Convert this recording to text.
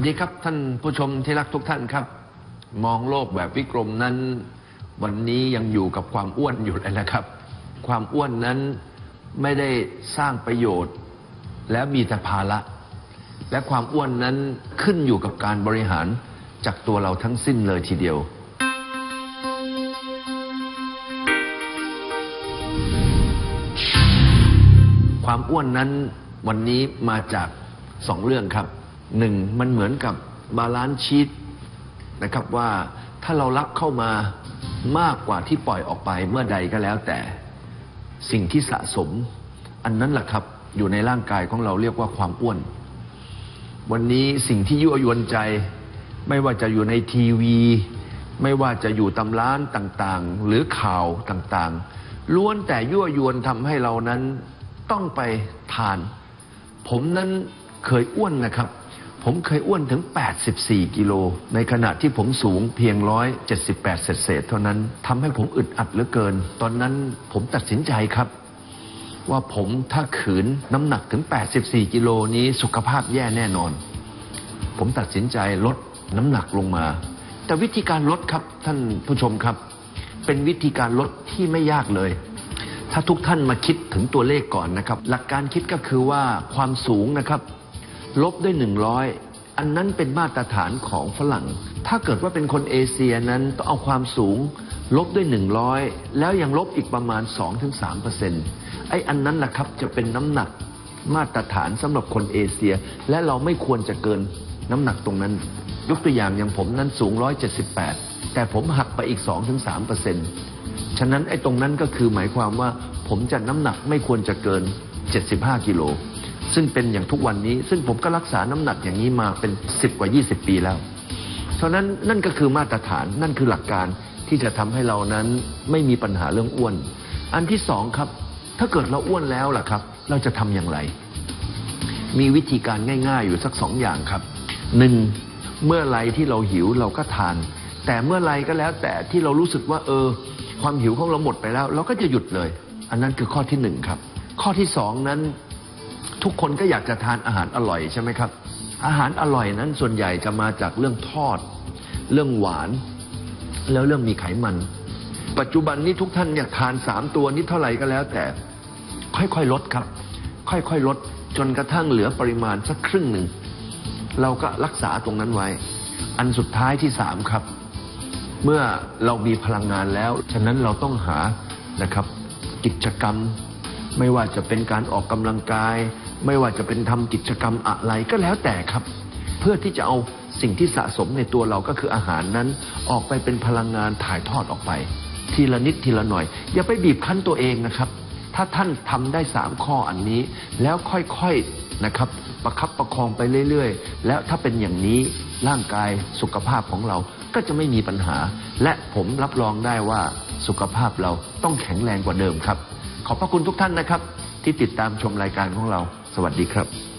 วัสดีครับท่านผู้ชมที่รักทุกท่านครับ มองโลกแบบวิกรมนั้น วันนี้ยังอยู่กับความอ้วนอยู่เลยนะครับ ความอ้วนนั้นไม่ได้สร้างประโยชน์ แล้วมีแต่ภาระและความอ้วนนั้นขึ้นอยู่กับการบริหารจากตัวเราทั้งสิ้นเลยทีเดียว ความอ้วนนั้นวันนี้มาจากสองเรื่องครับ หนึ่งมันเหมือนกับบาลานซ์ชีตนะครับว่าถ้าเรารับเข้ามามากกว่าที่ปล่อยออกไปเมื่อใดก็แล้วแต่สิ่งที่สะสม อันนั้นแหละครับอยู่ในร่างกายของเราเรียกว่าความอ้วน วันนี้สิ่งที่ยั่วยวนใจ ไม่ว่าจะอยู่ในทีวี ไม่ว่าจะอยู่ตำร้านต่างๆ หรือข่าวต่างๆล้วนแต่ยั่วยวนทำให้เรานั้นต้องไปทาน ผมนั้นเคยอ้วนนะครับ ผมเคยอ้วนถึง 84 กิโล ในขณะที่ผมสูงเพียง 178 เศษเท่านั้นทำให้ผมอึดอัดเหลือเกิน ตอนนั้นผมตัดสินใจครับ ว่าผมถ้าขืนน้ำหนักถึง 84 กิโลนี้สุขภาพแย่แน่นอน ผมตัดสินใจลดน้ำหนักลงมา แต่วิธีการลดครับท่านผู้ชมครับ เป็นวิธีการลดที่ไม่ยากเลย ถ้าทุกท่านมาคิดถึงตัวเลขก่อนนะครับ หลักการคิดก็คือว่าความสูงนะครับ ลบด้วย 100 อันนั้นเป็นมาตรฐานของฝรั่ง ถ้าเกิดว่าเป็นคนเอเชียนั้นต้องเอาความสูง ลบด้วย 100 แล้วยังลบอีกประมาณ 2-3%ไอ้อันนั้นแหละครับจะเป็นน้ำหนักมาตรฐานสำหรับคนเอเชีย และเราไม่ควรจะเกินน้ำหนักตรงนั้น ยกตัวอย่างอย่างผมนั้นสูง 178 แต่ผมหักไปอีก 2-3%ฉะนั้นไอ้ตรงนั้นก็คือหมายความว่าผมจะน้ำหนักไม่ควรจะเกิน 75 กิโล ซึ่งเป็นอย่างทุกวันนี้ ซึ่งผมก็รักษาน้ำหนักอย่างนี้มาเป็น 10 กว่า 20 ปีแล้ว เพราะนั้นนั่นก็คือมาตรฐานนั่นคือหลักการที่จะทำให้เรานั้นไม่มีปัญหาเรื่องอ้วน อันที่สองครับ ถ้าเกิดเราอ้วนแล้วล่ะครับ เราจะทำอย่างไร มีวิธีการง่ายๆ อยู่สักสองอย่างครับหนึ่งเมื่อไรที่เราหิวเราก็ทาน แต่เมื่อไรก็แล้วแต่ที่เรารู้สึกว่า เออ ความหิวของเราหมดไปแล้ว เราก็จะหยุดเลย อันนั้นคือข้อที่หนึ่งครับ ข้อที่สองนั้น ทุกคนก็อยากจะทานอาหารอร่อยใช่ไหมครับ อาหารอร่อยนั้นส่วนใหญ่จะมาจากเรื่องทอด เรื่องหวาน แล้วเรื่องมีไขมัน ปัจจุบันนี้ทุกท่านอยากทานสามตัวนี้เท่าไหร่ก็แล้ว แต่ค่อยๆลดครับ ค่อยๆลดจนกระทั่งเหลือปริมาณสักครึ่งหนึ่ง เราก็รักษาตรงนั้นไว้ อันสุดท้ายที่สามครับ เมื่อเรามีพลังงานแล้ว ฉะนั้นเราต้องหานะครับ กิจกรรม ไม่ว่าจะเป็นการออกกำลังกาย ไม่ว่าจะเป็นทำกิจกรรมอะไรก็แล้วแต่ครับ เพื่อที่จะเอาสิ่งที่สะสมในตัวเราก็คืออาหารนั้น ออกไปเป็นพลังงานถ่ายทอดออกไป ทีละนิดทีละหน่อย อย่าไปบีบคั้นตัวเองนะครับ ถ้าท่านทำได้สามข้ออันนี้ แล้วค่อยๆนะครับ ประคับประคองไปเรื่อยๆ แล้วถ้าเป็นอย่างนี้ร่างกายสุขภาพของเราก็จะไม่มีปัญหา และผมรับรองได้ว่าสุขภาพเราต้องแข็งแรงกว่าเดิมครับ ขอบพระคุณทุกท่านนะครับ ที่ติดตามชมรายการของเรา สวัสดีครับ